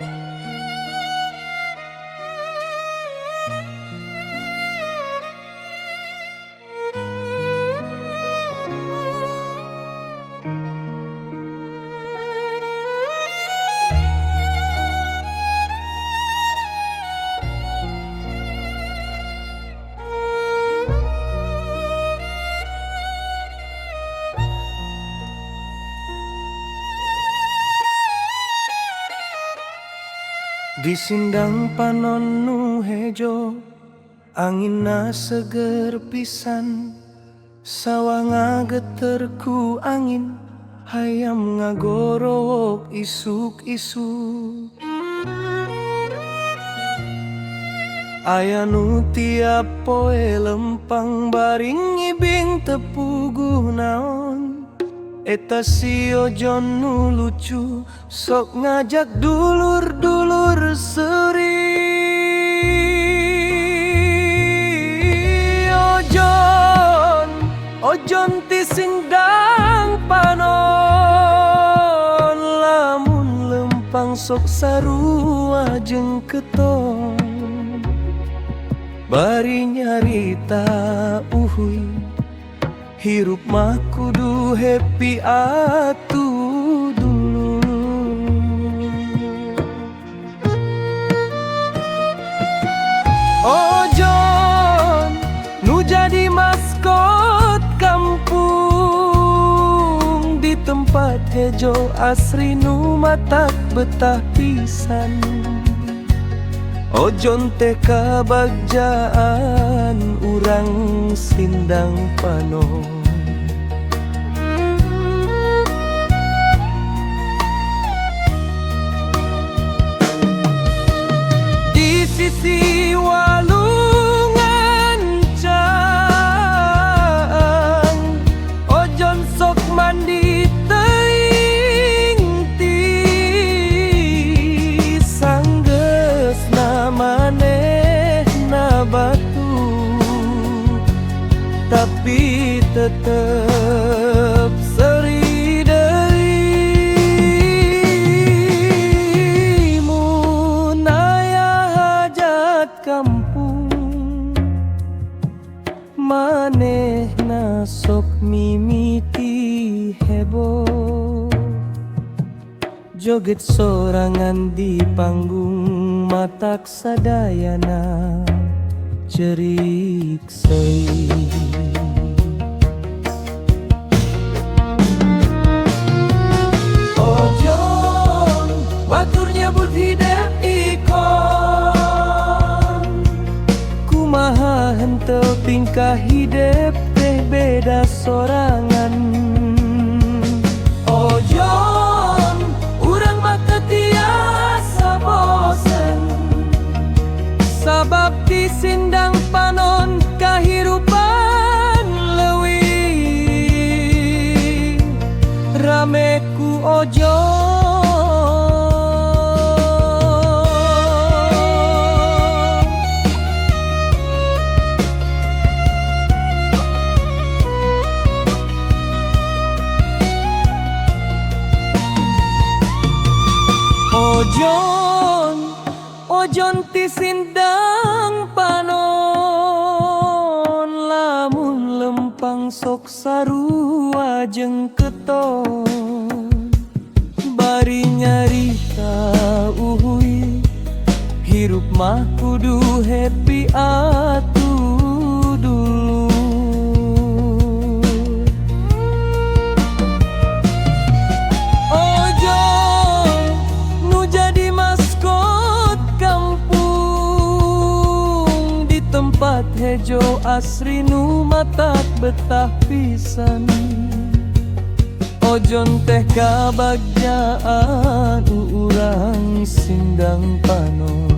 Di sindang panon nu hejo Angin na seger pisan. Sawah ngageterku angin Hayam ngagorowok isuk-isuk. Aya nu tiap poe lempang baring ibing tepuguh naon Eta ojon nu lucu Sok ngajak dulur-dulur seri. Ojon Ojon ti singdang panon Lamun lempang sok sarua jeung ketong Bari nyarita uhui Hirup mah kudu happy atu dulu. Ojon Nu jadi maskot kampung. Di tempat hejo asri nu matak betah pisan Ojon teh kabagjaan urang sindang panon Tapi tetep seri deui Mun aya hajat kampung maneh na sok mimiti heboh Joget sorangan di panggung matak sadayana cerik sei. Ojon baturnya but hidup ikon. Kumaha henteu tingkah hidup teh beda sorangan ojon ojon tisindang panon. Lamun lempang sok sarua jeung keton. Bari nyarita uhui hirup mah kudu happy atu Bejo asri nu matak betah pisan. Ojon teh kabagjaan urang sindang panon